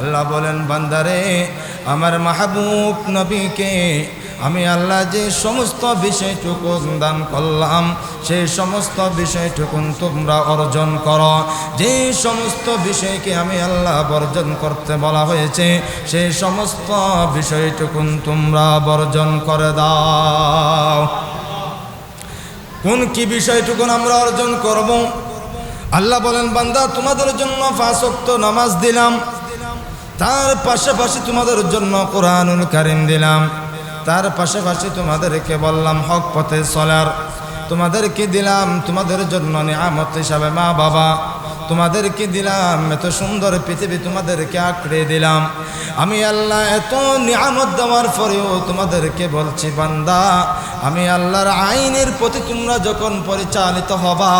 আল্লাহ বলেন, বান্দারে, আমার মাহবুব নবীকে আমি আল্লাহ যে সমস্ত বিষয়টুকু দান করলাম সেই সমস্ত বিষয়টুকুন তোমরা অর্জন করো। যে সমস্ত বিষয়কে আমি আল্লাহ বর্জন করতে বলা হয়েছে সেই সমস্ত বিষয়টুকুন তোমরা বর্জন করে দাও। কোন কি বিষয়টুকুন আমরা অর্জন করব? আল্লাহ বলেন, বান্দা, তোমাদের জন্য ফাঁসক্ত নামাজ দিলাম। তার পাশাপাশি তোমাদের জন্য কোরআনুল কারিম দিলাম। তার পাশাপাশি তোমাদেরকে বললাম, হক পথে চলার। তোমাদেরকে দিলাম, তোমাদের জন্য নিয়ামত হিসাবে মা বাবা তোমাদেরকে দিলাম, এত সুন্দর পৃথিবী তোমাদেরকে আঁকড়ে দিলাম। আমি আল্লাহ এত নিয়ামত দেওয়ার পরেও তোমাদেরকে বলছি, বান্দা, আমি আল্লাহর আইনের প্রতি তোমরা যখন পরিচালিত হবা,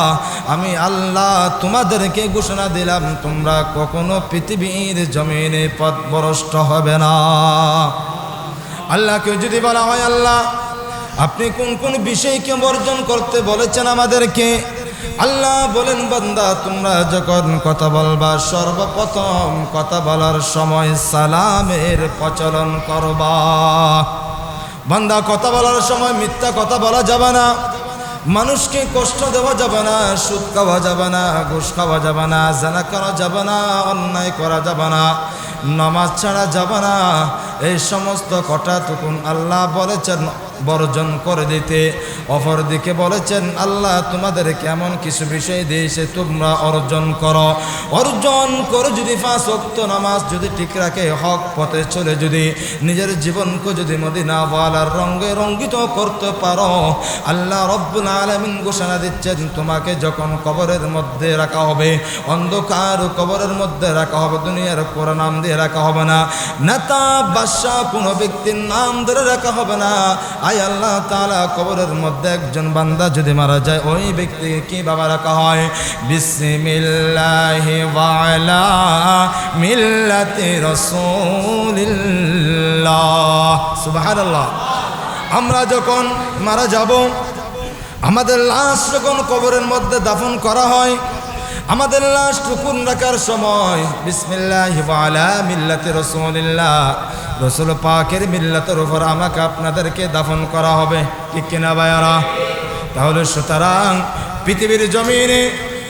আমি আল্লাহ তোমাদেরকে ঘোষণা দিলাম, তোমরা কখনো পৃথিবীর জমিনে পথভ্রষ্ট হবে না। আল্লাহকে যদি বলা হয়, আল্লাহ, আপনি কোন কোন বিষয়কে বর্জন করতে বলেছেন আমাদেরকে? আল্লাহ বলেন, বান্দা, তোমরা যখন কথা বলবা, সর্বপ্রথম কথা বলার সময় সালামের প্রচলন করবা। বান্দা, কথা বলার সময় মিথ্যা কথা বলা যাবে না। মানুষকে কষ্ট দেওয়া যাবে না, সুদ খাওয়া যাবে না, ঘুষ খাওয়া যাবে না, জানা করা যাবে না, অন্যায় করা যাবে না, নামাজ ছাড়া যাবে না। এই সমস্ত কথা তখন আল্লাহ বলেছেন বর্জন করে দিতে। অপরদিকে বলেছেন, আল্লাহ তোমাদের কেমন কিছু বিষয় দিয়েছে তোমরা অর্জন করো। অর্জন করে যদি পাঁচ নামাজ যদি ঠিক রাখে, হক পথে চলে যদি নিজের জীবনকে যদি মদিনা ওয়ালার রঙ্গে রঙ্গিত করতে পারো, আল্লাহ রব্বুল আলমিন ঘোষণা দিচ্ছেন, তোমাকে যখন কবরের মধ্যে রাখা হবে, অন্ধকার কবরের মধ্যে রাখা হবে, দুনিয়ার পুরো নাম দিয়ে রাখা হবে না, নেতা, বাদশাহ কোনো ব্যক্তির নাম ধরে রাখা হবে না। আই আল্লাহ তালা কবরের মধ্যে একজন বান্দা যদি মারা যায়, ওই ব্যক্তিকে কি বাবা রাখা হয়? বিসমিল্লাহি আমরা যখন মারা যাব, আমাদের লাশ যখন কবরের মধ্যে দাফন করা হয় আমাদের লাশ টুকুন রাখার সময়? বিসমিল্লাহ মিল্লাতে রসুলিল্লাহ। রসুল পাকের মিল্লাতের উপর আমাকে আপনাদেরকে দাফন করা হবে। ঠিক কিনা বায়ারা তাহলে সুতরাং পৃথিবীর জমিনে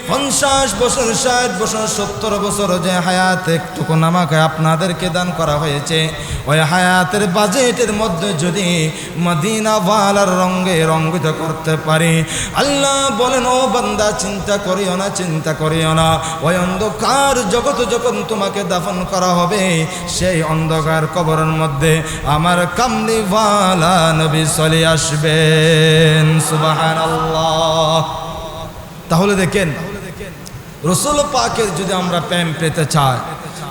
পঞ্চাশ বছর, ষাট বছর, সত্তর বছর যে হায়াত একটুকু আমাকে আপনাদেরকে দান করা হয়েছে, ওই হায়াতের বাজেটের মধ্যে যদি মদিনা ওয়ালার রঙ্গে রঙ্গিত করতে পারি, আল্লাহ বলেন, ও বান্দা, চিন্তা করিও না, চিন্তা করিও না, ওই অন্ধকার জগৎ যখন তোমাকে দাফন করা হবে, সেই অন্ধকার কবরের মধ্যে আমার কামলিওয়ালা নবী চলে আসবেন। আল্লাহ তাহলে দেখেন রসুল পাকের যদি আমরা প্রেম পেতে চাই,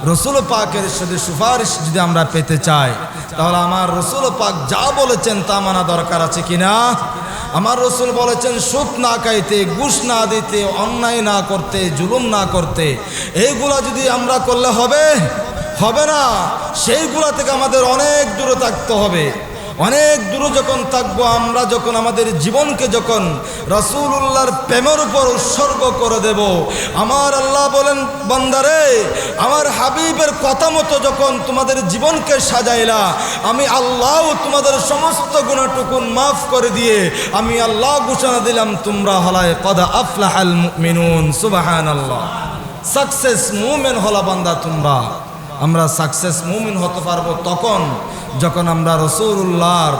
রসুল পাকের যদি সুপারিশ যদি আমরা পেতে চাই, তাহলে আমার রসুল পাক যা বলেছেন তা মানা দরকার আছে কিনা আমার রসুল বলেছেন, সুদ না খাইতে, ঘুষ না দিতে, অন্যায় না করতে, জুলুম না করতে, এইগুলা যদি আমরা করলে হবে? হবে না। সেইগুলা থেকে আমাদের অনেক দূরে থাকতে হবে। অনেক দূরে যখন থাকব, আমরা যখন আমাদের জীবনকে যখন রসুল্লাহর প্রেমের উপর উৎসর্গ করে দেব, আমার আল্লাহ বলেন, বন্দারে, আমার হাবিবের কথা মতো যখন তোমাদের জীবনকে সাজাইলা, আমি আল্লাহ তোমাদের সমস্ত গুণাটুকুন মাফ করে দিয়ে আমি আল্লাহ ঘোষণা দিলাম, তোমরা হলায় কদা আফলাহাল মিনুন সুবাহান আল্লাহ সাকসেস মুমেন হলা বান্দা তোমরা। আমরা সাকসেস মুমিন হতে পারব তখন যখন আমরা রসুল্লাহর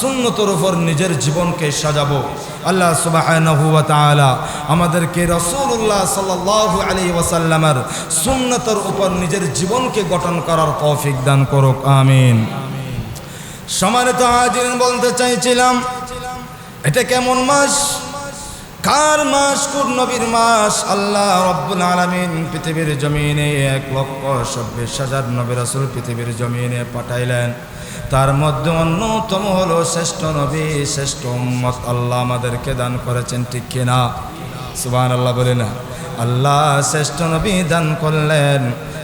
সুন্নতর উপর নিজের জীবনকে সাজাবো। আল্লাহ সুবাহ আমাদেরকে রসুল্লাহ সাল্লাহ আলী ওয়াসাল্লামের সুন্নতর উপর নিজের জীবনকে গঠন করার তৌফিক দান করুক, আমিন। সমানিত হাজির বলতে চাইছিলাম, এটা কেমন মাস? কার মাস, কোন নবীর মাস? আল্লাহ রব্বুল আলমিন পৃথিবীর জমিনে এক লক্ষ চব্বিশ হাজার নবী রাসুল পৃথিবীর জমিনে পাঠাইলেন। তার মধ্যে অন্যতম হলো শ্রেষ্ঠ নবী, শ্রেষ্ঠ উম্মত। আল্লাহ আমাদেরকে দান করেছেন, ঠিক কিনা? সুবাহ আল্লাহ বলে না। আল্লাহ শ্রেষ্ঠ নবী দান করলেন,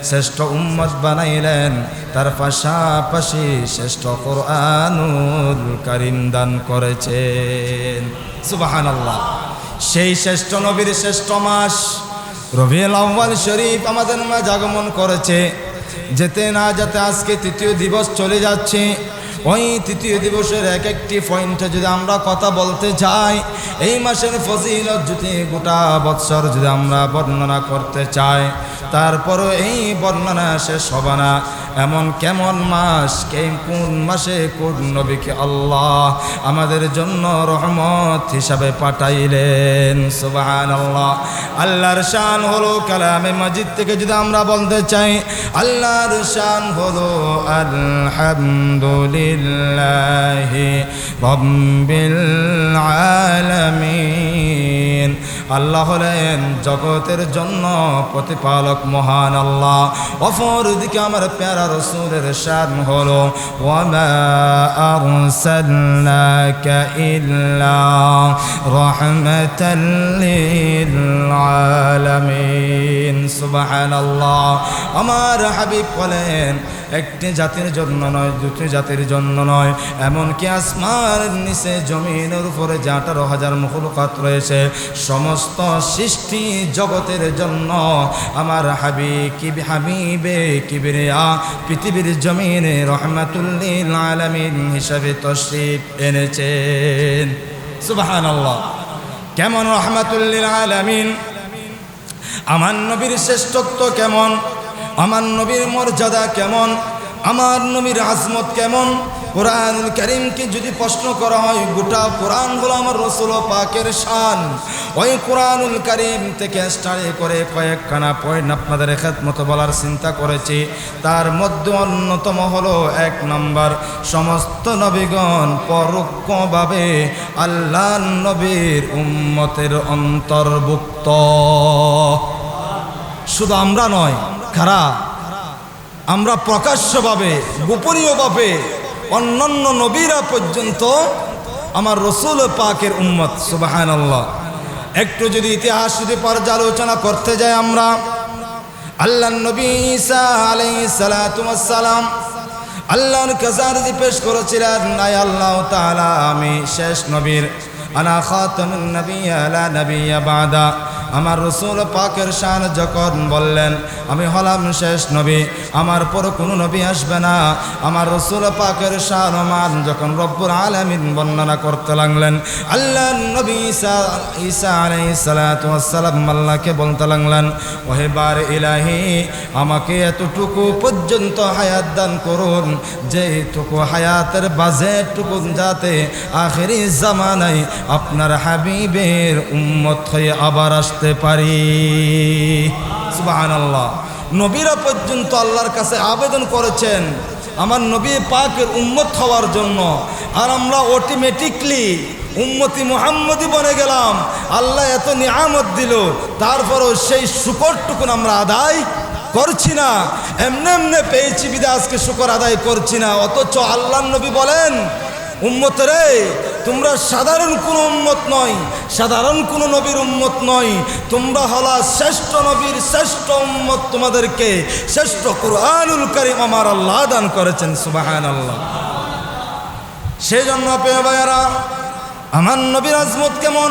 শ্রেষ্ঠ উম্মত বানাইলেন। তার পাশাপাশি শ্রেষ্ঠ কোরআনুল কারিম দান করেছেন। সুবাহান আল্লাহ সেই শ্রেষ্ঠ নবীর শ্রেষ্ঠ মাস। রবিউল আউ্বাল শরীফ আমাদের মাঝে আগমন করেছে। যেতে না যেতে আজকে তৃতীয় দিবস চলে যাচ্ছে। ওই তৃতীয় দিবসের এক একটি পয়েন্টে যদি আমরা কথা বলতে চাই এই মাসের ফজিলত যদি গোটা বৎসর যদি আমরা বর্ণনা করতে চাই, তারপরও এই বর্ণনা শেষ হবে না। এমন কেমন মাস কোন মাসে কোন নবীকে আল্লাহ আমাদের জন্য রহমত হিসাবে পাঠাইলেন? সুবাহান আল্লাহ আল্লাহর শান হলো কালামে মসজিদ থেকে যদি আমরা বলতে চাই, আল্লাহর শান হলো আলহামদুলিল্লাহ রব্বিল আলামিন। আল্লাহ হলেন জগতের জন্য প্রতিপালক মহান আল্লাহ। অপর দিকে আমার প্যারা রসুলের শান হলো আমার হাবিব বলেন, একটি জাতির জন্য নয়, দুটি জাতির জন্য নয়। এমনকি আসমার নিচে জমিনের উপরে যে আঠারো হাজার মুখলুকাত রয়েছে। সমস্ত সৃষ্টি জগতের জন্য আমার হাবি কি হাবিবে কিবিরিয়া পৃথিবীর জমিনে রহমাতুল্লিল আলমিন হিসাবে তশরিফ এনেছেন। সুবাহান আল্লাহ কেমন রহমাতুল্লিল আলমিন? আমার নবীর শ্রেষ্ঠত্ব কেমন? আমার নবীর মর্যাদা কেমন? আমার নবীর আজমত কেমন? কোরআনুল করিমকে যদি প্রশ্ন করা হয়, গোটা কোরআন হলো আমার রসুল পাকের শান। ওই কোরআনুল করিম থেকে স্টাডি করে কয়েকখানা পয়েন্ট আপনাদের মতো বলার চিন্তা করেছি। তার মধ্যে অন্যতম হলো এক নম্বর, সমস্ত নবীগণ পরোক্ষভাবে আল্লাহ নবীর উম্মতের অন্তর্ভুক্ত। শুধু আমরা নয় খারা আমরা প্রকাশ্যভাবে, গোপনীয়ভাবে অন্যান্য নবীরা পর্যন্ত আমার রসুল পাকের উম্মত সুবাহান আল্লাহ একটু যদি ইতিহাস যদি পর্যালোচনা করতে যাই আমরা, আল্লাহ নবী ঈসা আলাই সালাম আল্লাহর কাজারজি পেশ করেছিলেন নাই আল্লাহ তাআলা, আমি শেষ নবীর আনা খাতামুন নবী আলা নবী বাদা আমার রসুল পাকের শান যখন বললেন, আমি হলাম শেষ নবী, আমার পর কোনো নবী আসবে না। আমার রসুল পাকের শান মান যখন রব্বুর আলমিন বর্ণনা করতে লাগলেন, আল্লাহ নবী ঈসা আলাই সালাতাম আল্লাহকে বলতে লাগলেন, ওহে বার ইলাহি, আমাকে এতটুকু পর্যন্ত হায়াত দান করুন যেটুকু হায়াতের বাজেটুকু যাতে আখেরি জামানায় আপনার হাবিবের উম্মত হয়ে আবার আসতে পারি। সুবাহান আল্লাহ নবীরা পর্যন্ত আল্লাহর কাছে আবেদন করেছেন, আমার নবী পাকের উম্মত হওয়ার জন্য। আর আমরা অটোমেটিকলি উম্মতি মুহাম্মদি বনে গেলাম। আল্লাহ এত নিয়ামত দিল, তারপরও সেই শুকরটুকুন আমরা আদায় করছি না। এমনি এমনি পেয়েছি বিদা, আজকে শুকর আদায় করছি না। অথচ আল্লাহ নবী বলেন, উম্মত রে, তোমরা সাধারণ কোনো উম্মত নয় সাধারণ কোন নবীর উন্মত নয়। তোমরা হলা শ্রেষ্ঠ নবীর শ্রেষ্ঠ উন্মত তোমাদেরকে শ্রেষ্ঠ কুরআনুল করিম আমার আল্লাহ দান করেছেন সুবাহান আল্লাহ সেই জন্য পেয়ে ভাইয়ারা, আমার নবীর আজমত কেমন?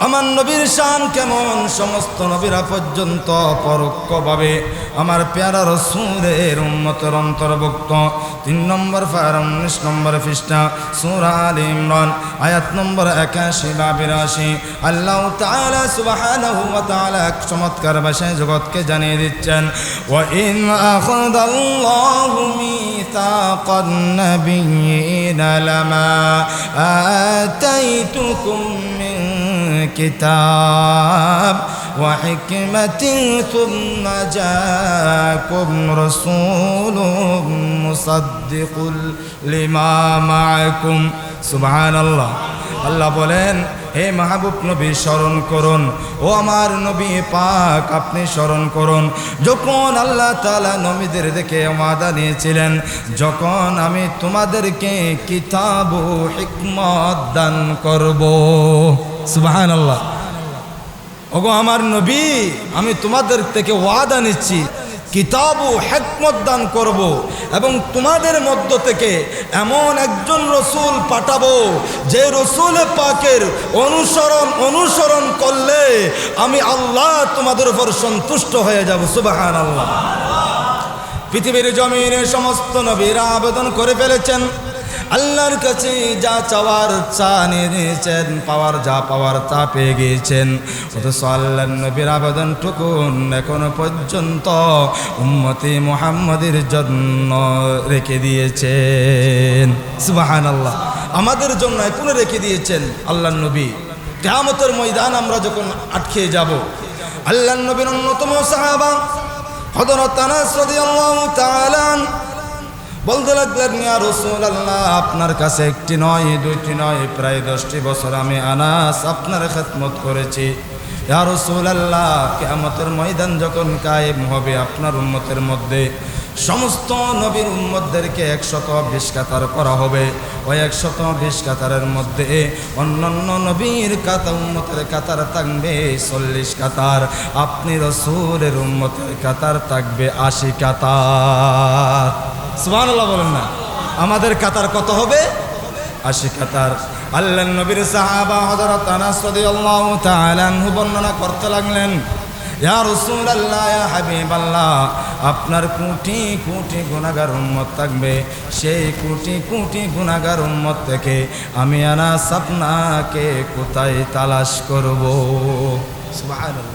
আমার নবীর শান কেমন? সমস্ত নবীরা পর্যন্ত পরোক্ষভাবে আমার পেয়ারা রসুলের উন্মতের অন্তর্ভুক্ত। তিন নম্বর ফায়ার, উনিশ নম্বর পৃষ্ঠা, সুরা আল ইমরান, আয়াত নম্বর একাশি বা বিরাশি। আল্লাহ এক চমৎকার ভাষায় জগৎকে জানিয়ে দিচ্ছেন লামা আতাইতুকুম মিন kitab وحكمة ثم جاءكم رسول مصدق لما معكم سبحان الله আল্লাহ বলেন হে মাহবুব নবী স্মরণ করুন ও আমার নবী পাক আপনি স্মরণ করুন যখন আল্লাহ তালা নবীদের দেখে ওয়াদা নিয়েছিলেন যখন আমি তোমাদেরকে কিতাব ও হিকমত দান করব সুবাহান আল্লাহ ওগো আমার নবী, আমি তোমাদের থেকে ওয়াদা নিচ্ছি, কিতাব ও হেকমত দান করব এবং তোমাদের মধ্য থেকে এমন একজন রসুল পাঠাবো, যে রসুল পাকের অনুসরণ অনুসরণ করলে আমি আল্লাহ তোমাদের উপর সন্তুষ্ট হয়ে যাব সুবাহান আল্লাহ পৃথিবীর জমিনে সমস্ত নবীরা আবেদন করে ফেলেছেন। আল্লাহর কাছে যা চাওয়ার চা নিয়ে নিয়েছেন, পাওয়ার যা পাওয়ার তা পেয়ে গিয়েছেন। অথচ আল্লাহ নবীর আবেদনটুকুন এখনও পর্যন্ত উম্মতি মোহাম্মদের জন্য রেখে দিয়েছেন। সুবাহান আল্লাহ আমাদের জন্য এখনও রেখে দিয়েছেন আল্লাহ নবী। কেয়ামতের ময়দান আমরা যখন আটকে যাব আল্লাহ নবীর অন্যতম সাহাবা হজরত আনাস রাদিয়াল্লাহু তাআলা বলতে লাগলেন ইয়া রাসূলুল্লাহ, আপনার কাছে একটি নয়, দুইটি নয়, প্রায় দশটি বছর আমি আনাস আপনার খেদমত করেছি। ইয়া রাসূলুল্লাহ, কিয়ামতের ময়দান যখন কায়েম হবে আপনার উন্মতের মধ্যে, সমস্ত নবীর উম্মতদেরকে একশত বিশ কাতার করা হবে। ওই একশত বিশ কাতারের মধ্যে অন্যান্য নবীর কাতা, উম্মতের কাতার থাকবে চল্লিশ কাতার। আপনি রসুলের উম্মতের কাতার থাকবে আশি কাতার। সুবহানাল্লাহ বলেন না। আমাদের কাতার কত হবে? আশি কাতার। আল্লাহ নবীর সাহাবা হযরত আনাস রাদিয়াল্লাহু তাআলা আনহু বর্ণনা করতে লাগলেন, ইয়া রাসূলুল্লাহ, ইয়া হাবিবাল্লাহ, আপনার কোটি কোটি গুনাহগার উম্মত থাকবে। সেই কোটি কোটি গুনাহগার উম্মত থেকে আমি আনাস আপনাকে কোথায় তালাশ করব? সুবহানাল্লাহ।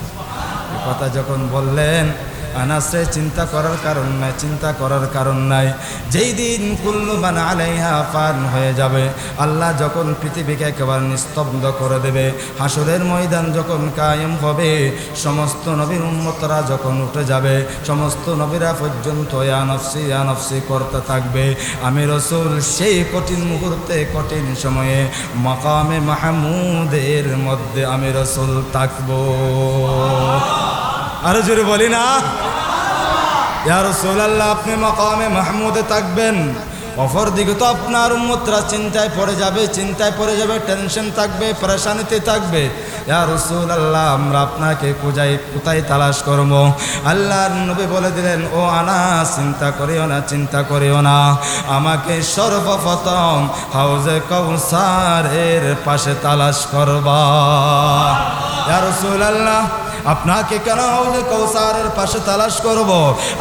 কথা যখন বললেন আনাসে চিন্তা করার কারণ নাই, চিন্তা করার কারণ নাই। যেই দিন কুল্লু বান আলাইহা ফান হয়ে যাবে, আল্লাহ যখন পৃথিবীকে একেবারে নিস্তব্ধ করে দেবে, হাসুরের ময়দান যখন কায়েম হবে, সমস্ত নবীর উন্মতরা যখন উঠে যাবে, সমস্ত নবীরা পর্যন্ত ইয়ানফসি ইয়ানফসি করতে থাকবে। আমি রসুল সেই কঠিন মুহূর্তে, কঠিন সময়ে, মাকামে মাহমুদের মধ্যে আমি রসুল থাকব। আরও জোরে বলি না? আপনি মকামে মাহমুদে থাকবেন। অফর দিকে তো আপনার উম্মতরা চিন্তায় পড়ে যাবে, চিন্তায় পড়ে যাবে, টেনশন থাকবে, পরেশানিতে থাকবে। ইয়া আল্লাহ আমরা আপনাকে কোথায় কোথায় তালাশ করব? আল্লাহর নবী বলে দিলেন, ও আনা চিন্তা করিও না, চিন্তা করিও না। আমাকে সর্বপ্রথম হাউজে কৌসারের পাশে তালাশ করবা। ইয়া রাসূলুল্লাহ আপনাকে কেন হলে কৌসারের পাশে তালাশ করব।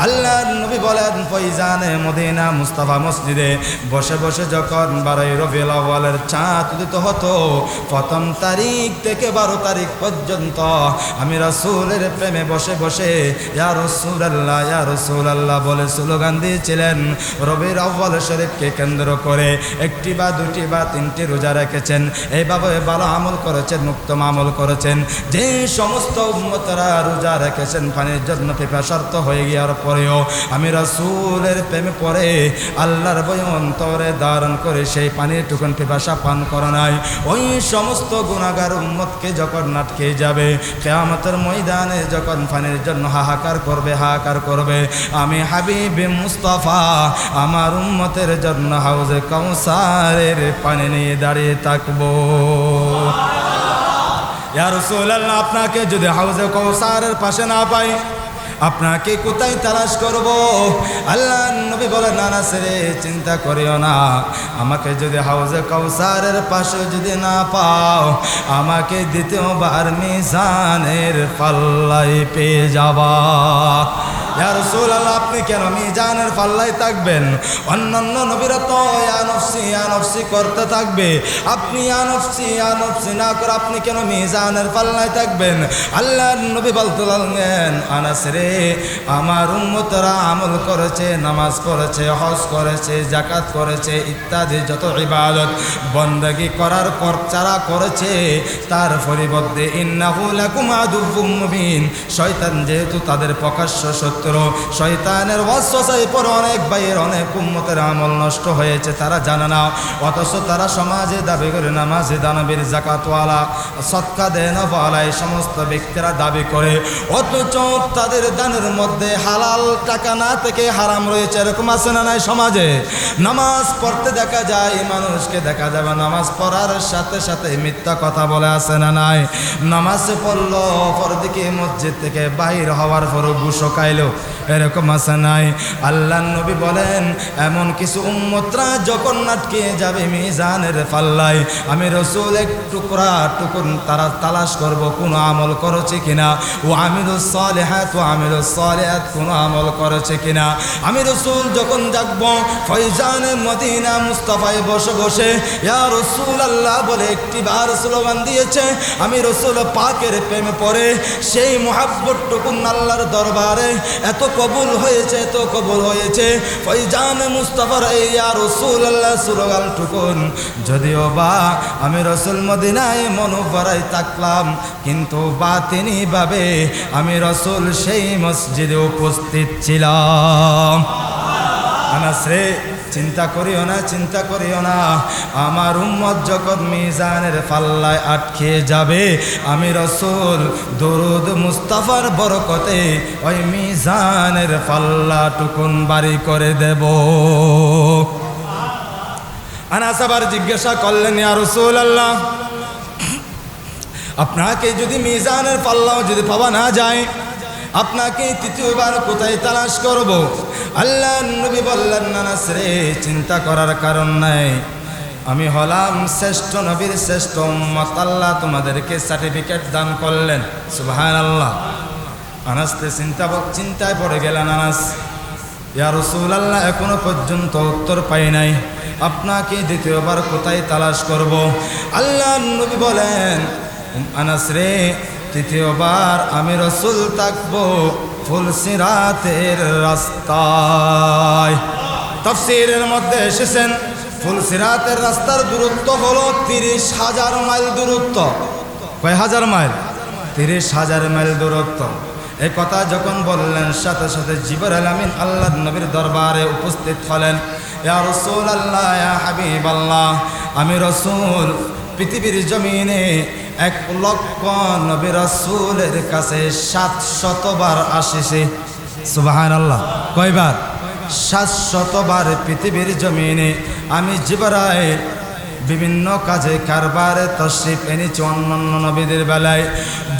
আল্লাহ নবী বলেন ফৈজানে মদিনা মুস্তাফা মসজিদে বসে বসে যখন বারোই রবিউল আউয়ালের চাঁদ উদিত হতো, প্রথম তারিখ থেকে বারো তারিখ পর্যন্ত আমি রাসূলের প্রেমে বসে বসে, ইয়া রাসূলুল্লাহ ইয়া রাসূলুল্লাহ বলে স্লোগান দিয়েছিলেন। রবির আউয়াল শরীফকে কেন্দ্র করে একটি বা দুটি বা তিনটি রোজা রেখেছেন। এইভাবে ভালো আমল করেছেন মুক্তম আমল করেছেন। যে সমস্ত উম্মতরা রোজা রেখেছেন, পানির জন্য পিপাসার্থ হয়ে গিয়ার পরেও। আমি রাসূলের প্রেমে পড়ে আল্লাহর বই অন্তরে ধারণ করে সেই পানির টুকুন পিপাসা পান করে নাই। ওই সমস্ত গুণাগার উম্মতকে যখন নাটকে যাবে, কেয়ামতের ময়দানে যখন পানির জন্য হাহাকার করবে হাহাকার করবে, আমি হাবিবে মুস্তাফা, আমার উম্মতের জন্য হাউজে কৌসারের পানি নিয়ে দাঁড়িয়ে থাকব। আপনাকে যদি হাউজে কৌসারের পাশে না পাই, আপনাকে কোথায় তালাশ করব? আল্লাহ নবী বলে নানা সেরে চিন্তা করিও না। আমাকে যদি হাউজে কৌসারের পাশে যদি না পাও, আমাকে দ্বিতীয়বার মিজানের পাল্লাই পেয়ে যাবা। আপনি কেন মিজানের পাল্লাই থাকবেন? অন্যান্য নবীরা তো ইয়া নফসি, ইয়া করতে থাকবে। আপনি ইয়া নফসি, ইয়া না করে আপনি কেন মিজানের পাল্লায় থাকবেন? আল্লাহ নবী বলতে লাগলেন, আনাস রে, আমার উন্মতরা আমল করেছে, নামাজ পড়েছে, হজ করেছে জাকাত করেছে, ইত্যাদি যত ইবাদত বন্দেগি করার পর যারা করেছে, তার পরিবর্তে ইন্নাহু লাকুম আদুব্বুম শয়তান যেহেতু তাদের প্রকাশ্য শত্রু শয়তানের ওয়াসওয়াসায় পরে অনেক ভাইয়ের অনেক উম্মতের আমল নষ্ট হয়েছে, তারা জানে না। অথচ তারা সমাজে দাবি করে, নামাজে দানবীর জাকাতওয়ালা সৎকা দেনওয়ালা, এই সমস্ত ব্যক্তিরা দাবি করে। অথচ তাদের দানের মধ্যে হালাল টাকা না থেকে হারাম রয়েছে, এরকম আছে না নাই সমাজে? নামাজ পড়তে দেখা যায়, মানুষকে দেখা যাবে নামাজ পড়ার সাথে সাথে মিথ্যা কথা বলে আছে না নাই? নামাজ পড়ল, পরদিকে মসজিদ থেকে বাহির হওয়ার পরও খাইলো। এরকম আছে নাই। আল্লাহ নবী বলেন, এমন কিছু উম্মতরা যখন আটকে যাবে মিজানের পাল্লায়, আমি রসুল এক টুকরা টুকুন তারা তালাশ করব, কোন আমল করেছে কিনা? ও আমির সালেহাত, ও আমির সালেহাত, কোন আমল করেছে কিনা? আমি রসুল যখন জাগবো ফৈজান মদিনা মুস্তাফায় বসে বসে, ইয়া রসুল আল্লাহ বলে একটি বার স্লোগান দিয়েছে। আমি রসুল পাকের প্রেমে পড়ে, সেই মোহাব্বত টুকুন আল্লাহর দরবারে এত কবুল হয়েছে, এত কবুল হয়েছে। ফৈজান মুস্তাফার এই আর রসুল আল্লাহ সুরগাল ঠুকুন। যদিও বা আমি রসুল মদিনায় মনোবরাই থাকলাম, কিন্তু বা তিনি ভাবে আমি রসুল সেই মসজিদে উপস্থিত ছিলাম। আনাস চিন্তা করিও না, চিন্তা করিও না। আমার উম্মত যখন মিজানের পাল্লায় আটকে যাবে, আমি রসুল দরুদ মুস্তাফার বরকতে ওই মিজানের পাল্লা টুকুন বাড়ি করে দেব। আনাস আবার জিজ্ঞাসা করলেন, ইয়া রসুল আল্লাহ আপনাকে যদি মিজানের পাল্লাও যদি পাওয়া না যায় আপনাকে তৃতীয়বার কোথায় তালাশ করব? আল্লাহ নবী বললেন নানাস রে চিন্তা করার কারণ নাই। আমি হলাম শ্রেষ্ঠ নবীর শ্রেষ্ঠ উম্মত। আল্লাহ তোমাদেরকে সার্টিফিকেট দান করলেন। সুবাহান আল্লাহ আনাসতে চিন্তা চিন্তায় পড়ে গেলেন আনাস। ইয়া রসুল আল্লাহ এখনও পর্যন্ত উত্তর পাই নাই। আপনাকে দ্বিতীয়বার কোথায় তালাশ করব? আল্লাহ নবী বলেন আনাস রে তৃতীয়বার আমি রসুল থাকব ফুলসিরাতের রাস্তায়। তফসিরের মধ্যে এসেছেন ফুলসিরাতের রাস্তার দূরত্ব হলো তিরিশ হাজার মাইল দূরত্ব। কয় হাজার মাইল? তিরিশ হাজার মাইল দূরত্ব। এই কথা যখন বললেন, সাথে সাথে জিবর আলামিন আল্লাহ নবীর দরবারে উপস্থিত হলেন। ইয়া রসুল আল্লাহ হাবিব আল্লাহ আমি রসুল, পৃথিবীর জমিনে এক লক্ষ নবী রসুলের কাছে সাত শতবার আসিছে। সুবাহান আল্লাহ কয়বার? সাত শতবার পৃথিবীর জমিনে। আমি জিবরায় বিভিন্ন কাজে কারবারে তশরিফ এনেছি অন্যান্য নবীদের বেলায়।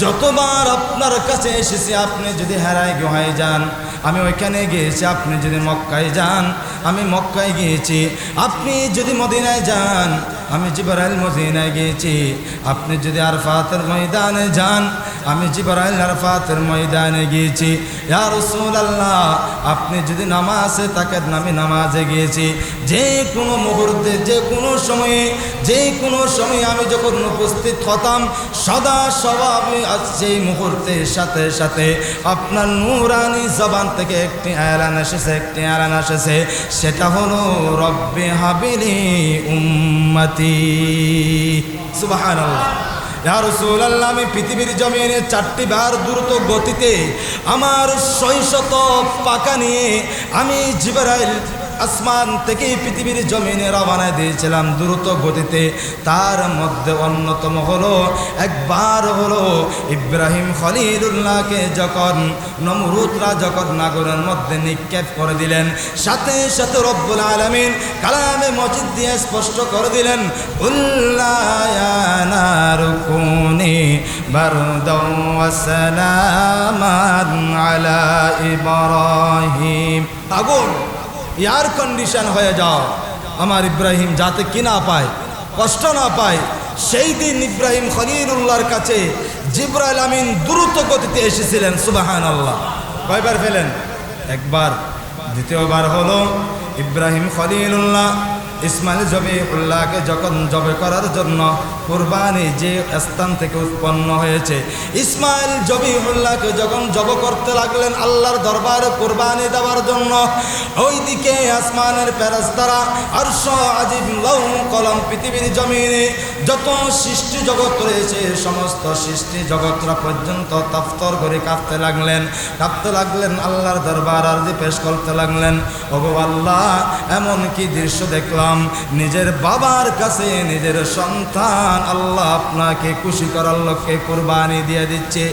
যতবার আপনার কাছে এসেছি, আপনি যদি হেরায় গুহায় যান, আমি ওইখানে গিয়েছি, আপনি যদি মক্কায় যান আমি মক্কায় গিয়েছি। আপনি যদি মদিনায় যান, আমি জিবরাইল মদিনায় গিয়েছি। আপনি যদি আরফাতের ময়দানে যান আমি জিবরাইল আরফাতের ময়দানে গিয়েছি। ইয়া আপনি যদি নামাজে থাকেন আমি নামাজে গিয়েছি। যে কোনো মুহূর্তে, যে কোনো সময়ে, যে কোনো সময়ে আমি যখন উপস্থিত হতাম, সদা স্বভাবে আজ সেই মুহূর্তের সাথে সাথে আপনার নূরানি জবান থেকে একটি আয়ালান এসেছে, একটি আয়ালান এসেছে। সেটা হলো, রব্বে হাবিলি উম্মতি। সুবহানাল্লাহ। রাসূলুল্লাহ আমি পৃথিবীর জমিনে চারটি বার দ্রুত গতিতে আমার শৈশত পাকা নিয়ে আমি জিবরাইল আসমান থেকে পৃথিবীর জমিনে রবানা দিয়েছিলাম দ্রুত গতিতে। তার মধ্যে অন্যতম হলো, একবার হলো ইব্রাহিম খলিলুল্লাহকে যখন নমরুদরা যখন নাগরের মধ্যে নিক্ষেপ করে দিলেন, সাথে সাথে রব্বুল আলমিন কালামে মসজিদ দিয়ে স্পষ্ট করে দিলেন আলা ইব্রাহিম। আগুন এয়ার কন্ডিশন হয়ে যাও। আমার ইব্রাহিম যাতে কি না পায়, কষ্ট না পায়, সেই দিন ইব্রাহিম খলিলুল্লাহর কাছে জিব্রাইল আমিন দ্রুত গতিতে এসেছিলেন সুবাহান আল্লাহ কয়বার ফেলেন? একবার, দ্বিতীয়বার হলো ইব্রাহিম খলিলুল্লাহ ইসমাইল জবে উল্লাহকে যখন জবে করার জন্য কোরবানি যে স্থান থেকে উৎপন্ন হয়েছে, ইসমাইল জবি উল্লাহকে যখন জব করতে লাগলেন আল্লাহর দরবারে কোরবানি দেওয়ার জন্য, ওইদিকে আসমানের প্যারাস্তারা আরশ আজিব লৌ কলম পৃথিবীর জমিনে যত সৃষ্টি জগৎ রয়েছে, সমস্ত সৃষ্টি জগৎরা পর্যন্ত তফতর করে কাঁপতে লাগলেন কাঁপতে লাগলেন আল্লাহর দরবার আরজি পেশ করতে লাগলেন। ওগো আল্লাহ, এমন কি দৃশ্য দেখলাম? সালাম নিজের বাবার কাছে নিজের সন্তান আল্লাহ আপনাকে খুশি করার লক্ষ্যে কোরবানি দিয়ে দিচ্ছে।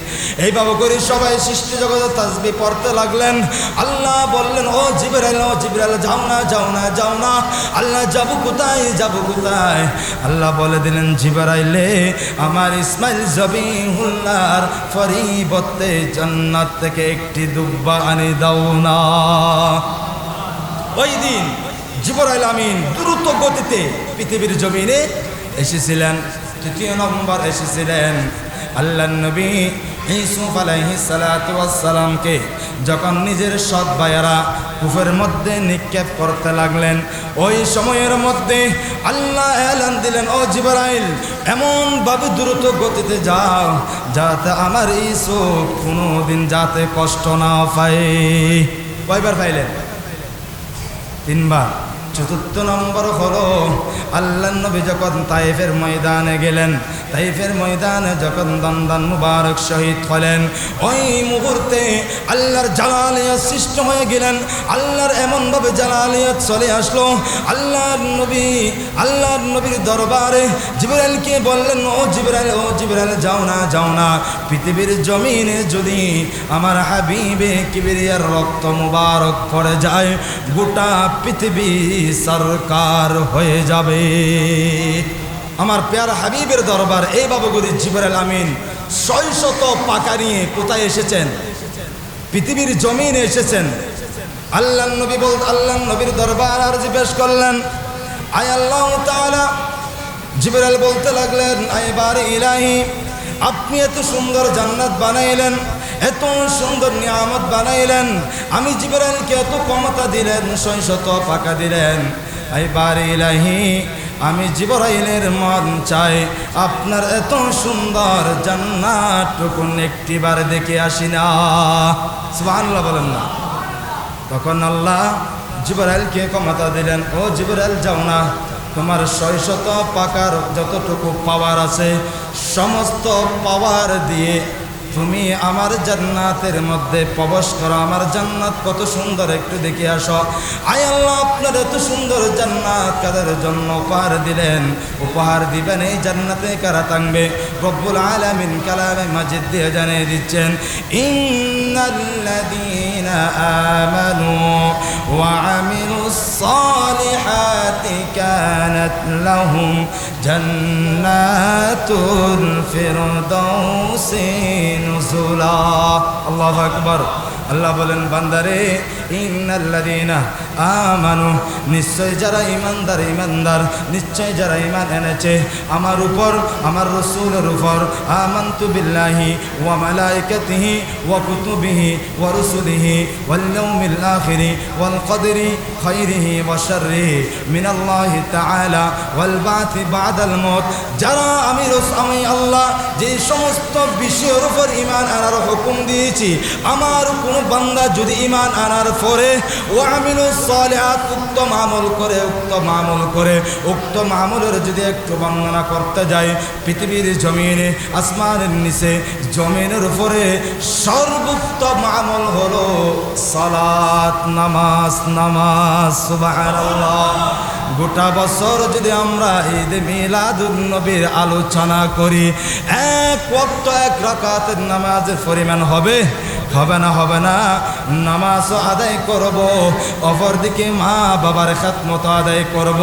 এইভাবে করে সবাই সৃষ্টি জগতে তাসবি পড়তে লাগলেন। আল্লাহ বললেন, ও জিবরাইল ও জিবরাইল, যাও না যাও না যাও না। আল্লাহ যাব কোথায় যাব কোথায়? আল্লাহ বলে দিলেন, জিবরাইলে, আমার ইসমাইল জবিহুল্লাহর পরিবর্তে জান্নাত থেকে একটি দুব্বা আনি দাও না। ওই দিন জিবরাইল আমিন দ্রুত গতিতে পৃথিবীর জমিনে এসেছিলেন। তৃতীয় নম্বর এসেছিলেন আল্লাহ নবী ইসুফ আলাইহিসালামকে যখন নিজের সৎ ভাইয়ারা কুফের মধ্যে নিক্ষেপ করতে লাগলেন, ওই সময়ের মধ্যে আল্লাহ এলান দিলেন, ও জিবরাইল, এমনভাবে দ্রুত গতিতে যাও যাতে আমার ইসুফ কোনোদিন যাতে কষ্ট না পায়। কয়বার পাইলেন? তিনবার। চতুর্থ নম্বর হলো আল্লাহ নবী যখন তাইফের ময়দানে গেলেন তাইফের ময়দানে যখন দন্দন মুবারক শহীদ হলেন, ওই মুহূর্তে আল্লাহর জালালিয়াত সৃষ্টি হয়ে গেলেন। আল্লাহর এমনভাবে জালালিয়াত চলে আসলো। আল্লাহর নবী, আল্লাহর নবীর দরবারে জিবরাইলকে বললেন, ও জিবরাইল ও জিবরাইল, যাও না যাও না। পৃথিবীর জমিনে যদি আমার হাবিবে কিবিরিয়ার রক্ত মুবারক পড়ে যায়, গোটা পৃথিবী সরকার হয়ে যাবে। আমার পেয়ার হাবিবের দরবার, এই বাবুগুরি জিবরাল আমিন, ছয় শত পাকা নিয়ে কোথায় এসেছেন? পৃথিবীর জমিনে এসেছেন। আল্লাহ নবী বল আল্লাহ নবীর দরবার আর জিজ্ঞেস করলেন। আয় আল্লাহ জিবরাল বলতে লাগলেন, আয় বার ইলাহি, আপনি এত সুন্দর জান্নাত বানাইলেন, এত সুন্দর নিয়ামত বানাইলেন, আমি জিবরালকে এত ক্ষমতা দিলেন শত পাকা দিলেন। আই বার ইলাহি আমি জিবরাইলের মন চাই। আপনার এত সুন্দর জান্নাতটুকুন একটিবার দেখে আসি না। সুবহানাল্লাহ বলেন না। তখন আল্লাহ জিবরাইলকে ক্ষমতা দিলেন, ও জিবরাইল, যাও না। তোমার শত পাকার যতটুকু পাওয়ার আছে, সমস্ত পাওয়ার দিয়ে তুমি আমার জান্নাতের মধ্যে প্রবেশ করো, আমার জান্নাত কত সুন্দর একটু দেখে আসো। আয় আল্লাহ, আপনার এত সুন্দর জান্নাত কাদের জন্য উপহার দিলেন? উপহার দিবেন এই জান্নাতে কারা থাকবে? রব্বুল আলামিন কালামে মাজিদ দিয়ে জানিয়ে দিচ্ছেন, ইন্নাল্লাযীনা জান্নাতুল ফিরদাউসি নুজুলা। আল্লাহু আকবার। আল্লাহ বলেন বান্দারে ইন্নাল্লাযীনা আমানু, নিশ্চয় যারা ইমানদার ইমানদার, নিশ্চয় যারা ইমান এনেছে, আমার উপর, আমার রসুলের উপর, আমান্তু বিল্লাহি ওয়া মালাইকাতিহি ওয়া কুতুবিহি ওয়া রুসুলিহি ওয়াল ইয়াউমিল আখিরি ওয়াল কদরি খাইরিহি ওয়া শাররিহি মিনাল্লাহি তাআলা ওয়াল বাতি বাদাল মউত। যারা আমি রস, আমি আল্লাহ যে সমস্ত বিষয়ের উপর ইমান আনার হুকুম দিয়েছি, আমার কোনো বান্দা যদি ইমান আনার পরে ও আমিনু সালেহাত উত্তম আমল করে উত্তম আমল করে উত্তম আমলের যদি একটু বর্ণনা করতে যায় পৃথিবীর জমিনে, আসমানের নিচে, জমিনের উপরে সর্বোত্তম আমল হলো সালাত, নামাজ নামাজ, সুবহানাল্লাহ। গোটা বছর যদি আমরা ঈদ মিলাদুন নবীর আলোচনা করি, এক ওয়াক্ত এক রাকাতের নামাজের পরিমাণ হবে হবে না হবে না। নামাজ আদায় করব অপরদিকে মা বাবার খাতমতো আদায় করব।